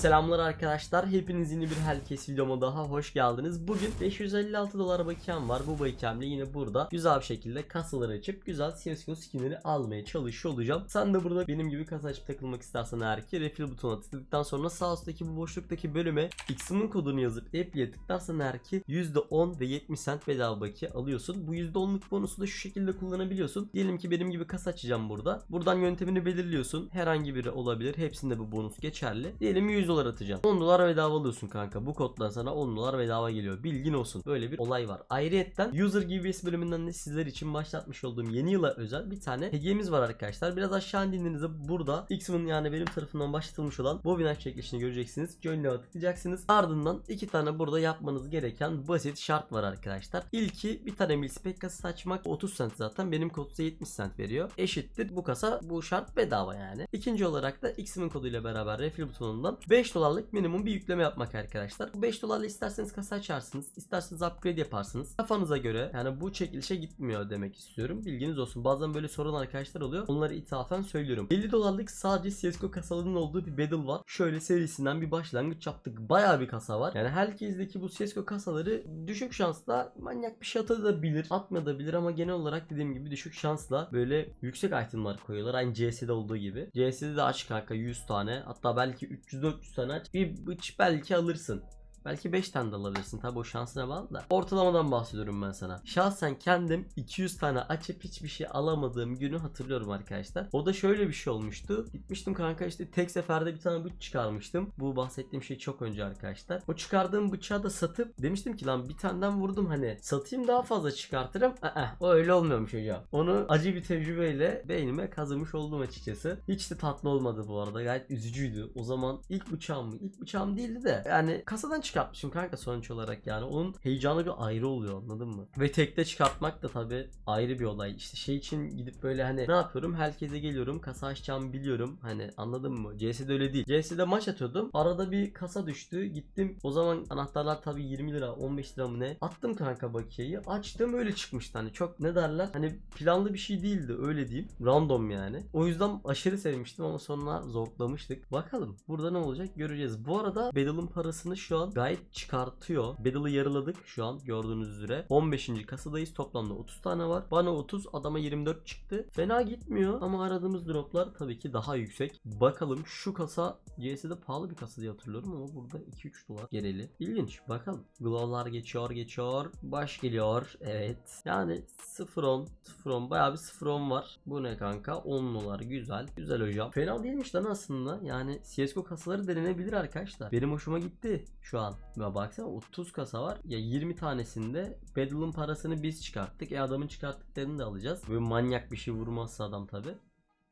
Selamlar arkadaşlar. Hepiniz yeni bir herkes videoma daha hoş geldiniz. Bugün 556 dolar bakiyem var. Bu bakiyemle yine burada güzel bir şekilde kasaları açıp güzel CSGO skinleri almaya çalışıyor olacağım. Sen de burada benim gibi kasa açıp takılmak istersen eğer ki refill butonuna tıkladıktan sonra sağ üstteki bu boşluktaki bölüme X'imin kodunu yazıp app'liye tıklarsan eğer ki %10 ve 70 cent bedava bakiye alıyorsun. Bu %10'luk bonusu da şu şekilde kullanabiliyorsun. Diyelim ki benim gibi kasa açacağım burada. Buradan yöntemini belirliyorsun. Herhangi biri olabilir. Hepsinde bu bonus geçerli. Diyelim 100 dolar atacaksın. 10 dolar bedava alıyorsun kanka. Bu koddan sana 10 dolar bedava geliyor. Bilgin olsun. Böyle bir olay var. Ayrıyetten User GBS bölümünden de sizler için başlatmış olduğum yeni yıla özel bir tane hediyemiz var arkadaşlar. Biraz aşağı indiğinizde burada X'min yani benim tarafından başlatılmış olan Bobinaç çekilişini göreceksiniz. Now'a tıklayacaksınız. Ardından iki tane burada yapmanız gereken basit şart var arkadaşlar. İlki bir tane milspec kasası açmak 30 cent zaten. Benim kod size 70 cent veriyor. Eşittir bu kasa bu şart bedava yani. İkinci olarak da X'min koduyla beraber refill butonundan 5 dolarlık minimum bir yükleme yapmak arkadaşlar. Bu 5 dolarla isterseniz kasa açarsınız. isterseniz upgrade yaparsınız. Kafanıza göre yani bu çekilişe gitmiyor demek istiyorum. Bilginiz olsun. Bazen böyle soran arkadaşlar oluyor. Onları ithafen söylüyorum. 50 dolarlık sadece CSGO kasalarının olduğu bir battle var. Şöyle serisinden bir başlangıç yaptık. Bayağı bir kasa var. Yani herkesteki bu CSGO kasaları düşük şansla manyak bir şey atabilir. Atmayabilir ama genel olarak dediğim gibi düşük şansla böyle yüksek itemlar koyuyorlar. Aynı CS'de olduğu gibi. CS'de de aç kanka 100 tane. Hatta belki 300-400 tane aç. Bir bıç belki alırsın. Belki 5 tane de alabilirsin. Tabi o şansına bağlı da. Ortalamadan bahsediyorum ben sana. Şahsen kendim 200 tane açıp hiçbir şey alamadığım günü hatırlıyorum arkadaşlar. O da şöyle bir şey olmuştu. Gitmiştim kanka işte tek seferde bir tane bıç çıkarmıştım. Bu bahsettiğim şey çok önce arkadaşlar. O çıkardığım bıçağı da satıp demiştim ki lan bir taneden vurdum hani satayım daha fazla çıkartırım. Aa, o öyle olmuyormuş hocam. Onu acı bir tecrübeyle beynime kazımış oldum açıkçası. Hiç de tatlı olmadı bu arada. Gayet üzücüydü. O zaman ilk bıçağım mı? İlk bıçağım değildi de yani kasadan çıkartmışım kanka sonuç olarak yani. Onun heyecanı bir ayrı oluyor anladın mı? Ve tekte çıkartmak da tabi ayrı bir olay. İşte şey için gidip böyle hani ne yapıyorum? Herkese geliyorum. Kasa açacağımı biliyorum. Hani anladın mı? CS'de öyle değil. CS'de maç atıyordum. Arada bir kasa düştü. Gittim. O zaman anahtarlar tabi 20 lira 15 lira mı ne? Attım kanka bakiyeyi. Açtım öyle çıkmıştı hani. Çok ne derler? Hani planlı bir şey değildi öyle diyeyim. Random yani. O yüzden aşırı sevmiştim ama sonra zorlamıştık. Bakalım burada ne olacak göreceğiz. Bu arada Battle'ın parasını şu an gayet çıkartıyor. Battle'ı yarıladık şu an gördüğünüz üzere. 15. kasadayız. Toplamda 30 tane var. Bana 30 adama 24 çıktı. Fena gitmiyor ama aradığımız droplar tabii ki daha yüksek. Bakalım şu kasa CS'de pahalı bir kasa diye hatırlıyorum ama burada 2-3 dolar gereli. İlginç bakalım. Glow'lar geçiyor geçiyor. Baş geliyor. Evet. Yani 0-10 0-10 bayağı bir 0-10 var. Bu ne kanka? 10 dolar güzel. Güzel hocam. Fena değilmiş lan aslında. Yani CSGO kasaları denenebilir arkadaşlar. Benim hoşuma gitti şu an. Ya baksana 30 kasa var. Ya 20 tanesinde Battle'ın parasını biz çıkarttık. E adamın çıkarttıklarını da alacağız. Böyle manyak bir şey vurmazsa adam tabi.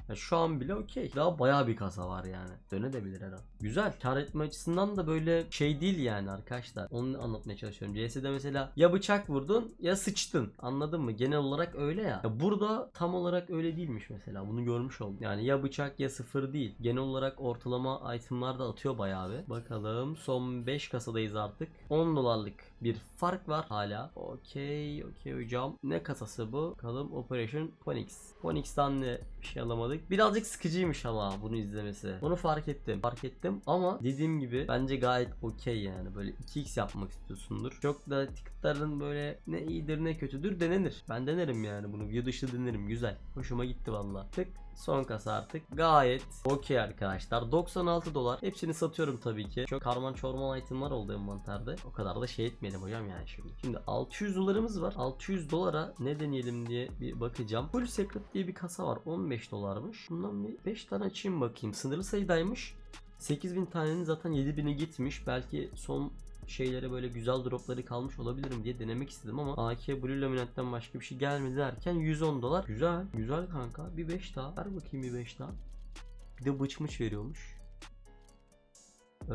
Ya şu an bile okey. Daha bayağı bir kasa var yani. Her an. Güzel. Kar etme açısından da böyle şey değil yani arkadaşlar. Onu anlatmaya çalışıyorum. CS'de mesela ya bıçak vurdun ya sıçtın. Anladın mı? Genel olarak öyle ya. ya. Burada tam olarak öyle değilmiş mesela. Bunu görmüş oldum. Yani ya bıçak ya sıfır değil. Genel olarak ortalama itemlar da atıyor bayağı bir. Bakalım. Son 5 kasadayız artık. 10 dolarlık bir fark var hala. Okey. Okey hocam. Ne kasası bu? Bakalım Operation Phoenix. Phoenix'ten de bir şey alamadık. Birazcık sıkıcıymış ama bunu izlemesi. Bunu fark ettim. Fark ettim ama dediğim gibi bence gayet okey yani. Böyle 2x yapmak istiyorsundur. Çok da ticketların böyle ne iyidir ne kötüdür denenir. Ben denerim yani bunu. Video dışı denerim. Güzel. Hoşuma gitti valla. Tık. Son kasa artık. Gayet okey arkadaşlar. 96 dolar. Hepsini satıyorum tabii ki. Çok karman çorman itemlar oldu envanterde. O kadar da şey etmeyelim hocam yani şimdi. Şimdi 600 dolarımız var. 600 dolara ne deneyelim diye bir bakacağım. Full Secret diye bir kasa var. 15 dolarmış. Bundan bir 5 tane açayım bakayım. Sınırlı sayıdaymış. 8000 tanenin zaten 7000'e gitmiş. Belki son şeylere böyle güzel dropları kalmış olabilirim diye denemek istedim ama AK Blue Laminate'den başka bir şey gelmedi derken 110 dolar. Güzel. Güzel kanka. Bir 5 daha. Ver bakayım bir 5 daha. Bir de bıç mıç veriyormuş. Ee,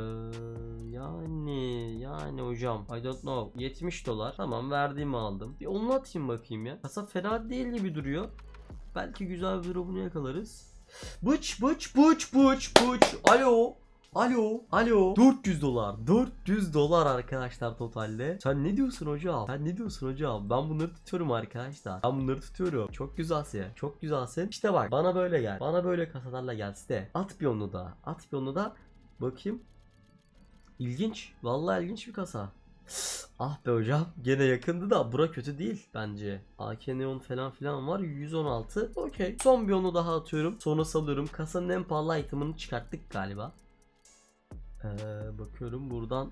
yani yani hocam I don't know 70 dolar tamam verdiğimi aldım bir onu atayım bakayım ya kasa fena değil gibi duruyor belki güzel bir drop'unu yakalarız bıç bıç bıç bıç bıç alo Alo, alo. 400 dolar. 400 dolar arkadaşlar totalde. Sen ne diyorsun hocam? Sen ne diyorsun hocam? Ben bunları tutuyorum arkadaşlar. Ben bunları tutuyorum. Çok güzelsin. Çok güzelsin. İşte bak bana böyle gel. Bana böyle kasalarla gel site. At bir onu da. At bir onu da. Bakayım. İlginç. Vallahi ilginç bir kasa. Ah be hocam gene yakındı da bura kötü değil bence. AK Neon falan filan var 116 okey. Son bir onu daha atıyorum sonra salıyorum. Kasanın en pahalı itemını çıkarttık galiba. Ee, bakıyorum buradan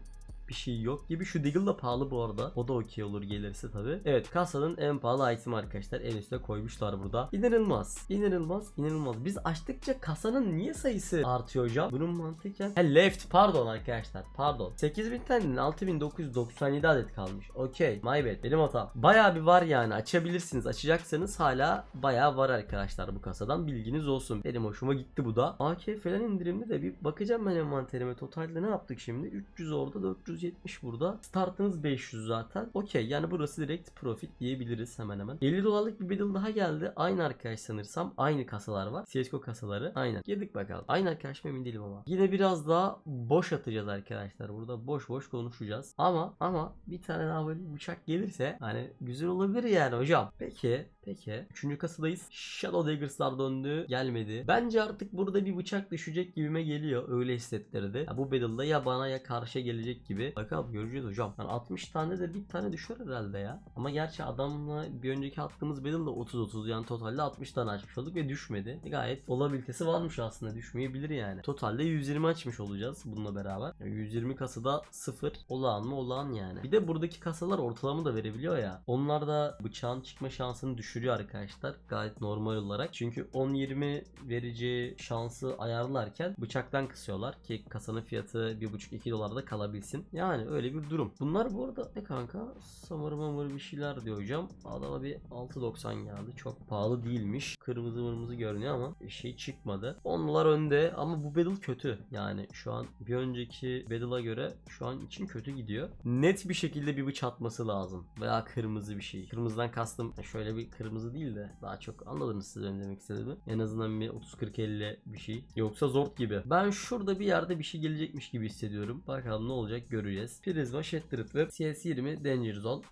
bir şey yok gibi. Şu Deagle da pahalı bu arada. O da okey olur gelirse tabi. Evet kasanın en pahalı item arkadaşlar. En üstte koymuşlar burada. İnanılmaz. İnanılmaz. inanılmaz. Biz açtıkça kasanın niye sayısı artıyor hocam? Bunun mantıken. Ha left pardon arkadaşlar. Pardon. 8000 tanenin 6997 adet kalmış. Okey. My bad. Benim hatam. Baya bir var yani. Açabilirsiniz. Açacaksanız hala baya var arkadaşlar bu kasadan. Bilginiz olsun. Benim hoşuma gitti bu da. AK falan indirimli de bir bakacağım ben envanterime. Totalde ne yaptık şimdi? 300 orada 470 burada. Startınız 500 zaten. Okey yani burası direkt profit diyebiliriz hemen hemen. 50 dolarlık bir bedel daha geldi. Aynı arkadaş sanırsam. Aynı kasalar var. CSGO kasaları. Aynen. Girdik bakalım. Aynı arkadaş mı emin değilim ama. Yine biraz daha boş atacağız arkadaşlar. Burada boş boş konuşacağız. Ama ama bir tane daha böyle bıçak gelirse hani güzel olabilir yani hocam. Peki Peki. Üçüncü kasadayız. Shadow Daggers'lar döndü. Gelmedi. Bence artık burada bir bıçak düşecek gibime geliyor. Öyle hissettirdi. Ya bu battle'da ya bana ya karşıya gelecek gibi. Bakalım göreceğiz hocam. Yani 60 tane de bir tane düşer herhalde ya. Ama gerçi adamla bir önceki attığımız battle'da 30-30 yani totalde 60 tane açmış olduk ve düşmedi. Gayet olabilitesi varmış aslında. Düşmeyebilir yani. Totalde 120 açmış olacağız bununla beraber. Yani 120 kasada 0 olağan mı olağan yani. Bir de buradaki kasalar ortalama da verebiliyor ya. Onlar da bıçağın çıkma şansını düşürüyor arkadaşlar. Gayet normal olarak. Çünkü 10-20 vereceği şansı ayarlarken bıçaktan kısıyorlar ki kasanın fiyatı 1,5-2 dolarda kalabilsin. Yani öyle bir durum. Bunlar bu arada ne kanka? Samır mamır bir şeyler diyor hocam. Adama bir 6.90 geldi. Çok pahalı değilmiş. Kırmızı mırmızı görünüyor ama şey çıkmadı. Onlar önde ama bu battle kötü. Yani şu an bir önceki battle'a göre şu an için kötü gidiyor. Net bir şekilde bir atması lazım. Veya kırmızı bir şey. Kırmızıdan kastım şöyle bir kırmızı değil de daha çok anladınız siz benim demek istediğimi. En azından bir 30-40-50 bir şey. Yoksa zor gibi. Ben şurada bir yerde bir şey gelecekmiş gibi hissediyorum. Bakalım ne olacak göreceğiz. Prisma Shattered ve CS20 Danger Zone.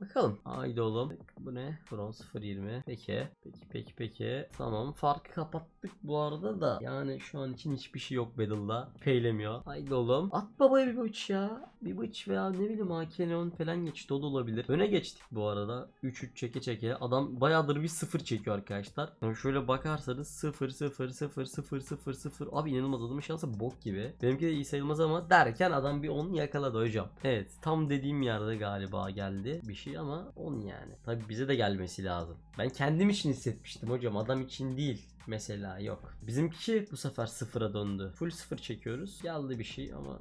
Bakalım. Haydi oğlum. Bu ne? Bronze 0.20. Peki. Peki peki peki. Tamam. Farkı kapattık bu arada da. Yani şu an için hiçbir şey yok Battle'da. Peylemiyor. Haydi oğlum. At babaya bir bıç ya. Bir bıç veya ne bileyim AK Neon falan geçti. O da olabilir. Öne geçtik bu arada. 3-3 çeke çeke. Adam bayağıdır bir 0 çekiyor arkadaşlar. Yani şöyle bakarsanız 0 0 0 0 0 0. Abi inanılmaz adamın şansı bok gibi. Benimki de iyi sayılmaz ama derken adam bir 10 yakaladı hocam. Evet. Tam dediğim yerde galiba geldi. Bir şey ama 10 yani. Tabi bize de gelmesi lazım. Ben kendim için hissetmiştim hocam. Adam için değil. Mesela yok. Bizimki bu sefer sıfıra döndü. Full sıfır çekiyoruz. Geldi bir şey ama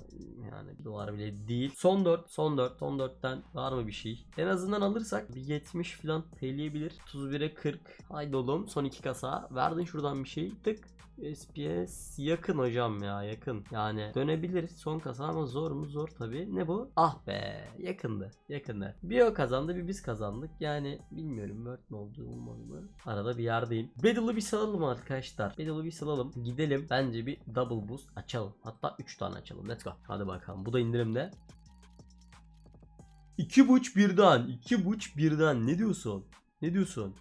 yani dolar bile değil. Son 4, son 4, son 4'ten var mı bir şey? En azından alırsak bir 70 falan peyleyebilir. 31'e 40. Haydi oğlum son iki kasa. Verdin şuradan bir şey. Tık. SPS yakın hocam ya yakın. Yani dönebilir son kasa ama zor mu zor tabi. Ne bu? Ah be yakındı yakındı. Bir o kazandı bir biz kazandık. Yani bilmiyorum Word mi oldu olmadı mı? Arada bir yerdeyim. Battle'ı bir salalım arkadaşlar. Battle'ı bir salalım. Gidelim. Bence bir double boost açalım. Hatta 3 tane açalım. Let's go. Hadi bakalım. Bu da indirimde. 2 buç birden. 2 buç birden. Ne diyorsun? Ne diyorsun?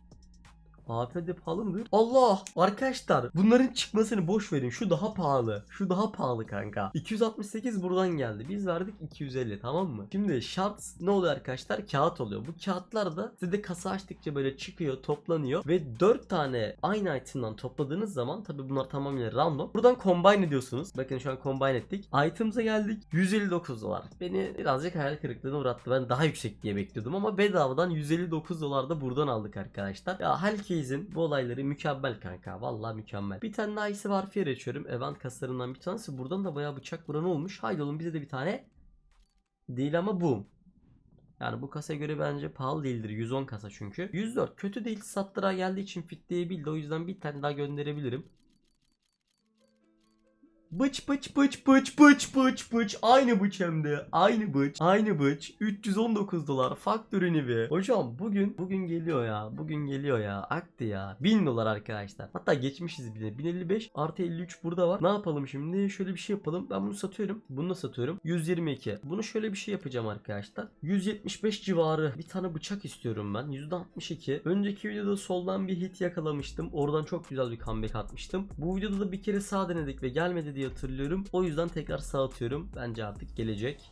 APD pahalı mıdır? Allah! Arkadaşlar bunların çıkmasını boş verin. Şu daha pahalı. Şu daha pahalı kanka. 268 buradan geldi. Biz verdik 250 tamam mı? Şimdi şart ne oluyor arkadaşlar? Kağıt oluyor. Bu kağıtlar da size kasa açtıkça böyle çıkıyor, toplanıyor ve 4 tane aynı item'dan topladığınız zaman tabi bunlar tamamen random. Buradan combine ediyorsunuz. Bakın şu an combine ettik. Item'ıza geldik. 159 dolar. Beni birazcık hayal kırıklığına uğrattı. Ben daha yüksek diye bekliyordum ama bedavadan 159 dolar da buradan aldık arkadaşlar. Ya herkesin bu olayları mükemmel kanka. Vallahi mükemmel. Bir tane daha iyisi var fiyer açıyorum. Event kaslarından bir tanesi. Buradan da bayağı bıçak vuran olmuş. Haydi oğlum bize de bir tane. Değil ama bu. Yani bu kasaya göre bence pahalı değildir. 110 kasa çünkü. 104 kötü değil. Sattıra geldiği için fitleyebildi. O yüzden bir tane daha gönderebilirim. Bıç bıç bıç bıç bıç bıç bıç. Aynı bıç hem de. Aynı bıç. Aynı bıç. 319 dolar. Faktörü bir. Hocam bugün bugün geliyor ya. Bugün geliyor ya. Aktı ya. 1000 dolar arkadaşlar. Hatta geçmişiz bile. 1055 artı 53 burada var. Ne yapalım şimdi? Şöyle bir şey yapalım. Ben bunu satıyorum. Bunu da satıyorum. 122 bunu şöyle bir şey yapacağım arkadaşlar. 175 civarı bir tane bıçak istiyorum ben. %62 önceki videoda soldan bir hit yakalamıştım. Oradan çok güzel bir comeback atmıştım. Bu videoda da bir kere sağ denedik ve gelmedi diye hatırlıyorum. O yüzden tekrar sağ atıyorum. Bence artık gelecek.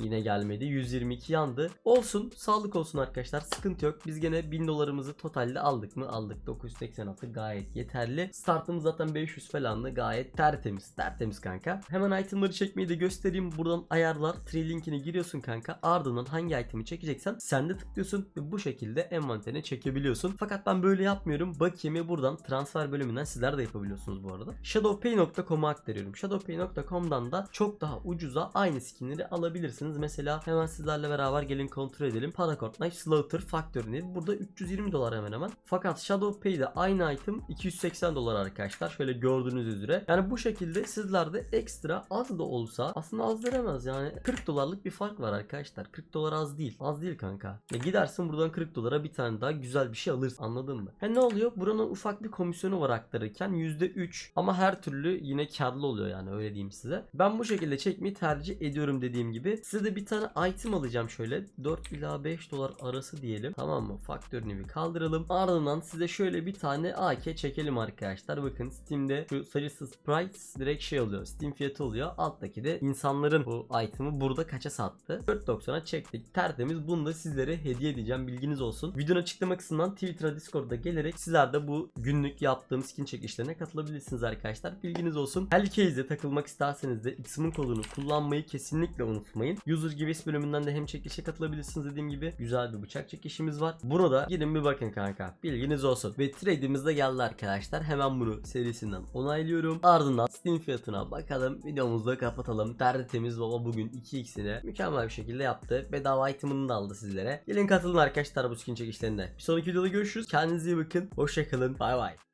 Yine gelmedi. 122 yandı. Olsun. Sağlık olsun arkadaşlar. Sıkıntı yok. Biz gene 1000 dolarımızı totalde aldık mı? Aldık. 986 gayet yeterli. Startımız zaten 500 falandı. Gayet tertemiz. Tertemiz kanka. Hemen itemları çekmeyi de göstereyim. Buradan ayarlar. Tree linkine giriyorsun kanka. Ardından hangi itemi çekeceksen sen de tıklıyorsun. Ve bu şekilde envanterine çekebiliyorsun. Fakat ben böyle yapmıyorum. Bakiyemi buradan transfer bölümünden sizler de yapabiliyorsunuz bu arada. Shadowpay.com'a aktarıyorum. Shadowpay.com'dan da çok daha ucuza aynı skinleri alabilirsiniz. Mesela hemen sizlerle beraber gelin kontrol edelim. Paracord Knife Slaughter Factory Need. Burada 320 dolar hemen hemen. Fakat Shadowpay'de aynı item 280 dolar arkadaşlar. Şöyle gördüğünüz üzere. Yani bu şekilde sizlerde ekstra az da olsa aslında az denemez yani 40 dolarlık bir fark var arkadaşlar. 40 dolar az değil. Az değil kanka. Ya gidersin buradan 40 dolara bir tane daha güzel bir şey alırsın. Anladın mı? He ne oluyor? Buranın ufak bir komisyonu var aktarırken %3 ama her türlü yine karlı oluyor yani öyle diyeyim size. Ben bu şekilde çekmeyi tercih ediyorum dediğim gibi. Size de bir tane item alacağım şöyle 4 ila 5 dolar arası diyelim. Tamam mı? Faktörünü bir kaldıralım. Ardından size şöyle bir tane AK çekelim arkadaşlar. Bakın Steam'de şu sarısı Sprites direkt şey oluyor. Steam fiyatı oluyor. Alttaki de insanların bu item'ı burada kaça sattı? 4.90'a çektik. Tertemiz. Bunu da sizlere hediye edeceğim. Bilginiz olsun. Videonun açıklama kısmından Twitter'a Discord'a gelerek sizler de bu günlük yaptığım skin çekişlerine katılabilirsiniz arkadaşlar. Bilginiz olsun. Hellcase'e takılmak isterseniz de X'min kodunu kullanmayı kesinlikle unutmayın. User Giveaways bölümünden de hem çekilişe katılabilirsiniz dediğim gibi. Güzel bir bıçak çekişimiz var. Buna da gidin bir bakın kanka. Bilginiz olsun. Ve trade'imiz de geldi arkadaşlar. Hemen bunu serisinden onaylıyorum. Ardından Steam fiyatına bakalım. Videomuzu da kapatalım. Tertemiz baba bugün 2x'ini mükemmel bir şekilde yaptı. Bedava item'ını da aldı sizlere. Gelin katılın arkadaşlar bu skin çekişlerine. Bir sonraki videoda görüşürüz. Kendinize iyi bakın. Hoşçakalın. Bay bay.